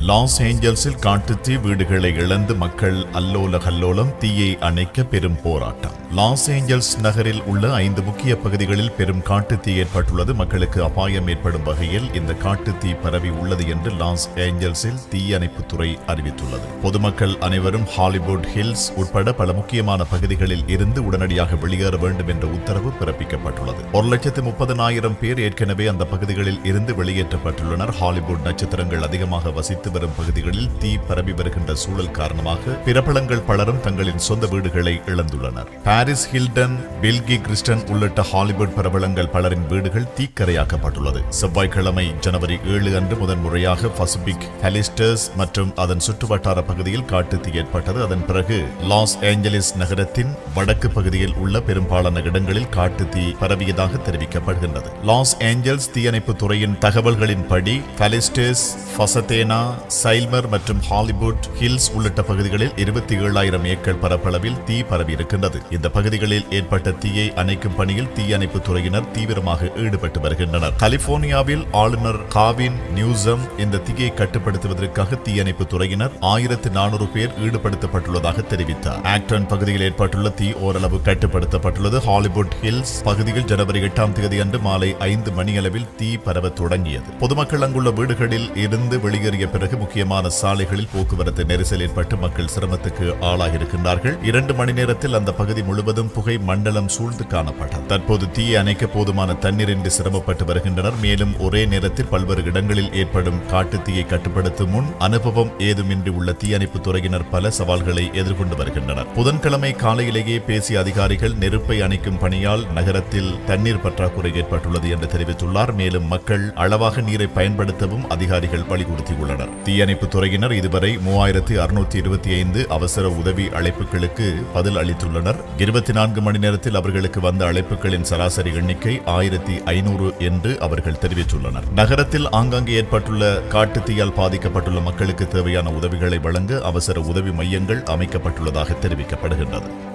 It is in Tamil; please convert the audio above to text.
லாஸ் ஏஞ்சல்ஸில் காட்டுத்தீ வீடுகளை இழந்து மக்கள் அல்லோல கல்லோலம் தீயை அணைக்க பெரும் போராட்டம். லாஸ் ஏஞ்சல்ஸ் நகரில் உள்ள ஐந்து முக்கிய பகுதிகளில் பெரும் காட்டுத்தீ ஏற்பட்டுள்ளது. மக்களுக்கு அபாயம் ஏற்படும் வகையில் இந்த காட்டுத்தீ பரவி உள்ளது என்று லாஸ் ஏஞ்சல்ஸில் தீயணைப்புத்துறை அறிவித்துள்ளது. பொதுமக்கள் அனைவரும் ஹாலிவுட் ஹில்ஸ் உட்பட பல முக்கியமான பகுதிகளில் இருந்து உடனடியாக வெளியேற வேண்டும் என்ற உத்தரவு பிறப்பிக்கப்பட்டுள்ளது. ஒரு லட்சத்து முப்பதனாயிரம் பேர் ஏற்கனவே அந்த பகுதிகளில் இருந்து வெளியேற்றப்பட்டுள்ளனர். ஹாலிவுட் நட்சத்திரங்கள் அதிகமாக வசித்து வரும் பகுதிகளில் தீ பரவி வருகின்ற சூழல் காரணமாக பிரபலங்கள் பலரும் தங்களின் சொந்த வீடுகளை இழந்துள்ளனர். பாரிஸ் ஹில்டன் பில்கி கிறிஸ்டன் உள்ளிட்ட ஹாலிவுட் பிரபலங்கள் பலரின் வீடுகள் தீக்கரையாக்கப்பட்டுள்ளது. செவ்வாய்க்கிழமை ஜனவரி ஏழு அன்று முதன்முறையாக பசிபிக் ஹெலிஸ்டர்ஸ் மற்றும் அதன் சுற்றுவட்டார பகுதியில் காட்டு தீ ஏற்பட்டது. அதன் பிறகு லாஸ் ஏஞ்சலிஸ் நகரத்தின் வடக்கு பகுதியில் உள்ள பெரும்பாலான இடங்களில் காட்டு தீ பரவியதாக தெரிவிக்கப்படுகின்றது. லாஸ் ஏஞ்சல்ஸ் தீயணைப்பு துறையின் தகவல்களின்படி பாலிஸ்டர்ஸ் ஃபசதேனா சைல்மர் மற்றும் ஹாலிவுட் ஹில்ஸ் உள்ளிட்ட பகுதிகளில் இருபத்தி ஏழாயிரம் ஏக்கர் பரப்பளவில் தீ பரவி இருக்கின்றது. இந்த பகுதிகளில் ஏற்பட்ட தீயை அணைக்கும் பணியில் தீயணைப்பு துறையினர் தீவிரமாக ஈடுபட்டு வருகின்றனர். கலிபோர்னியாவில் ஆளுநர் காவின் நியூசம் இந்த தீயை கட்டுப்படுத்துவதற்காக தீயணைப்பு துறையினர் ஆயிரத்தி நானூறு பேர் ஈடுபடுத்தப்பட்டுள்ளதாக தெரிவித்தார். ஆக்டன் பகுதியில் ஏற்பட்டுள்ள தீ ஓரளவு கட்டுப்படுத்தப்பட்டுள்ளது. ஹாலிவுட் ஹில்ஸ் பகுதியில் ஜனவரி எட்டாம் தேதி அன்று மாலை ஐந்து மணியளவில் தீ பரவ தொடங்கியது. பொதுமக்கள் அங்குள்ள வீடுகளில் இருந்து வெளியேறிய பிறகு முக்கியமான சாலைகளில் போக்குவரத்து நெரிசல் ஏற்பட்டு மக்கள் சிரமத்துக்கு ஆளாகியிருக்கின்றார்கள். இரண்டு மணி நேரத்தில் அந்த பகுதி முழுவதும் புகை மண்டலம் சூழ்ந்து காணப்பட்டது. தற்போது தீயை அணைக்க போதுமான தண்ணீரின்றி சிரமப்பட்டு வருகின்றனர். மேலும் ஒரே நேரத்தில் பல்வேறு இடங்களில் ஏற்படும் காட்டு தீயை கட்டுப்படுத்தும் முன் அனுபவம் ஏதுமின்றி உள்ள தீயணைப்பு துறையினர் பல சவால்களை எதிர்கொண்டு வருகின்றனர். புதன்கிழமை காலையிலேயே பேசிய அதிகாரிகள் நெருப்பை அணைக்கும் பணியால் நகரத்தில் தண்ணீர் பற்றாக்குறை ஏற்பட்டுள்ளது என்று தெரிவித்துள்ளார். மேலும் மக்கள் அளவாக நீரை பயன்படுத்தவும் அதிகாரிகள் வலியுறுத்தியுள்ளனர். தீயணைப்பு துறையினர் இதுவரை மூவாயிரத்தி அறுநூத்தி இருபத்தி ஐந்து அவசர உதவி அழைப்புகளுக்கு பதில் அளித்துள்ளனர். இருபத்தி நான்கு மணி நேரத்தில் அவர்களுக்கு வந்த அழைப்புகளின் சராசரி எண்ணிக்கை ஆயிரத்தி ஐநூறு என்று அவர்கள் தெரிவித்துள்ளனர். நகரத்தில் ஆங்காங்கே ஏற்பட்டுள்ள காட்டுத்தீயால் பாதிக்கப்பட்டுள்ள மக்களுக்கு தேவையான உதவிகளை வழங்க அவசர உதவி மையங்கள் அமைக்கப்பட்டுள்ளதாக தெரிவிக்கப்படுகின்றது.